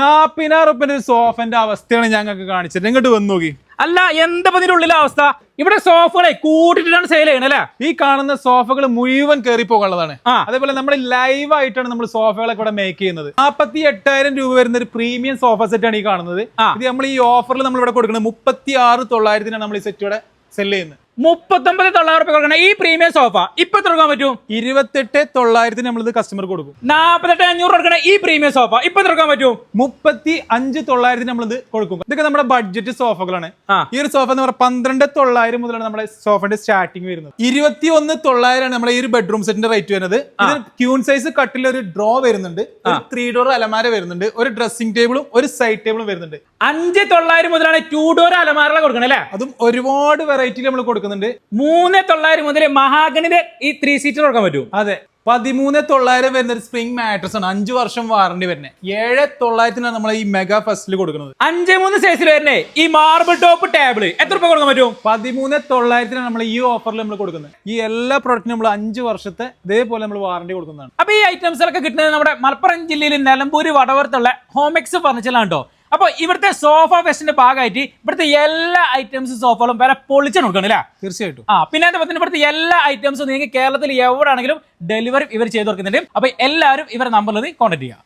റുപ്യന്റെ ഒരു സോഫന്റെ അവസ്ഥയാണ് ഞങ്ങൾക്ക് കാണിച്ചത്. ഇങ്ങോട്ട് വന്നു നോക്കി. അല്ല എന്താ ഇതിന്റെ ഉള്ളിലെ അവസ്ഥ? ഇവിടെ സോഫകളെ കൂട്ടിട്ടാണ് സെയിൽ ചെയ്യണത് അല്ലേ? ഈ കാണുന്ന സോഫകൾ മുഴുവൻ കയറി പോകാനുള്ളതാണ്. ആ. അതേപോലെ നമ്മൾ ലൈവ് ആയിട്ടാണ് നമ്മൾ സോഫകളൊക്കെ ഇവിടെ മേക്ക് ചെയ്യുന്നത്. നാപ്പത്തി എട്ടായിരം രൂപ വരുന്ന ഒരു പ്രീമിയം സോഫ സെറ്റ് ആണ് ഈ കാണുന്നത്. ആ. ഇത് നമ്മൾ ഈ ഓഫറിൽ നമ്മൾ ഇവിടെ കൊടുക്കുന്നത് മുപ്പത്തി ആറ് തൊള്ളായിരത്തിനാണ് നമ്മൾ ഈ സെറ്റ് ഇവിടെ സെൽ ചെയ്യുന്നത്. മുപ്പത്തൊമ്പത് തൊള്ളായിരം റുപ്യ കൊടുക്കണം. ഈ പ്രീമിയം സോഫ ഇപ്പൊ തുടങ്ങാൻ പറ്റും? ഇരുപത്തെട്ട് തൊള്ളായിരത്തിന് നമ്മൾ ഇത് കസ്റ്റമർ കൊടുക്കും. നാപ്പത്തെട്ട് അഞ്ഞൂറ് കൊടുക്കണം ഈ പ്രീമിയം സോഫ ഇപ്പൊ തുടങ്ങാൻ പറ്റും? മുപ്പത്തി അഞ്ച് തൊള്ളായിരത്തിന് നമ്മൾ ഇത് കൊടുക്കും. ഇതൊക്കെ നമ്മുടെ ബഡ്ജറ്റ് സോഫകളാണ് ഈ ഒരു സോഫ എന്ന് പറഞ്ഞാൽ പന്ത്രണ്ട് തൊള്ളായിരം മുതലാണ് നമ്മുടെ സോഫന്റെ സ്റ്റാർട്ടിങ് വരുന്നത്. ഇരുപത്തി ഒന്ന് തൊള്ളായിരമാണ് നമ്മുടെ ഈ ഒരു ബെഡ്റൂം സെറ്റിന്റെ റേറ്റ് വരുന്നത്. ഇതിന് ക്യൂൺ സൈസ് കട്ടിൽ ഒരു ഡ്രോ വരുന്നുണ്ട്. ഒരു ത്രീ ഡോർ അലമാര വരുന്നുണ്ട്. ഒരു ഡ്രസ്സിംഗ് ടേബിളും ഒരു സൈഡ് ടേബിളും വരുന്നുണ്ട്. അഞ്ച് തൊള്ളായിരം മുതലാണ് ടൂ ഡോർ അലമാരകൾ കൊടുക്കണം അല്ലേ? അതും ഒരുപാട് വെറൈറ്റി നമ്മൾ കൊടുക്കുന്നുണ്ട്. മൂന്ന് തൊള്ളായിരം മുതൽ മഹാഗണിന്റെ ഈ ത്രീ സീറ്റർ കൊടുക്കാൻ പറ്റും. അതെ. പതിമൂന്ന് തൊള്ളായിരം വരുന്ന ഒരു സ്പ്രിംഗ് മാട്രസ് ആണ്. അഞ്ചു വർഷം വാറണ്ടി വരുന്നത് ഏഴ് തൊള്ളായിരത്തിനാണ് നമ്മൾ ഈ മെഗാ ഫസ്റ്റിൽ കൊടുക്കുന്നത്. അഞ്ച് മൂന്ന് സൈസിൽ വരുന്നേ. ഈ മാർബിൾ ടോപ്പ് ടേബിൾ എത്ര രൂപ കൊടുക്കാൻ പറ്റും? പതിമൂന്ന് തൊള്ളായിരത്തിനാണ് നമ്മൾ ഈ ഓഫറിൽ നമ്മൾ കൊടുക്കുന്നത്. ഈ എല്ലാ പ്രൊഡക്റ്റിനും നമ്മൾ അഞ്ച് വർഷത്തെ ഇതേപോലെ നമ്മൾ വാറണ്ടി കൊടുക്കുന്നതാണ്. അപ്പൊ ഈ ഐറ്റംസ് ഐറ്റംസിലൊക്കെ കിട്ടുന്നത് നമ്മുടെ മലപ്പുറം ജില്ലയിൽ നിലമ്പൂര് വടവർത്തുള്ള ഹോമെക്സ് ഫർണിച്ചറിലാണ് കേട്ടോ അപ്പൊ ഇവിടുത്തെ സോഫ ഫെസ്റ്റിന്റെ ഭാഗമായിട്ട് ഇവിടുത്തെ എല്ലാ ഐറ്റംസ് സോഫകളും വില പൊളിച്ചു കൊടുക്കണം അല്ലേ തീർച്ചയായിട്ടും. ആ പിന്നെ എന്താ പറ്റുന്ന ഇവിടുത്തെ എല്ലാ ഐറ്റംസും നിങ്ങൾക്ക് കേരളത്തിൽ എവിടെയാണെങ്കിലും ഡെലിവറി ഇവർ ചെയ്തു കൊടുക്കുന്നുണ്ട്. അപ്പോൾ എല്ലാവരും ഇവരെ നമ്പറിൽ കോൺടാക്ട് ചെയ്യുക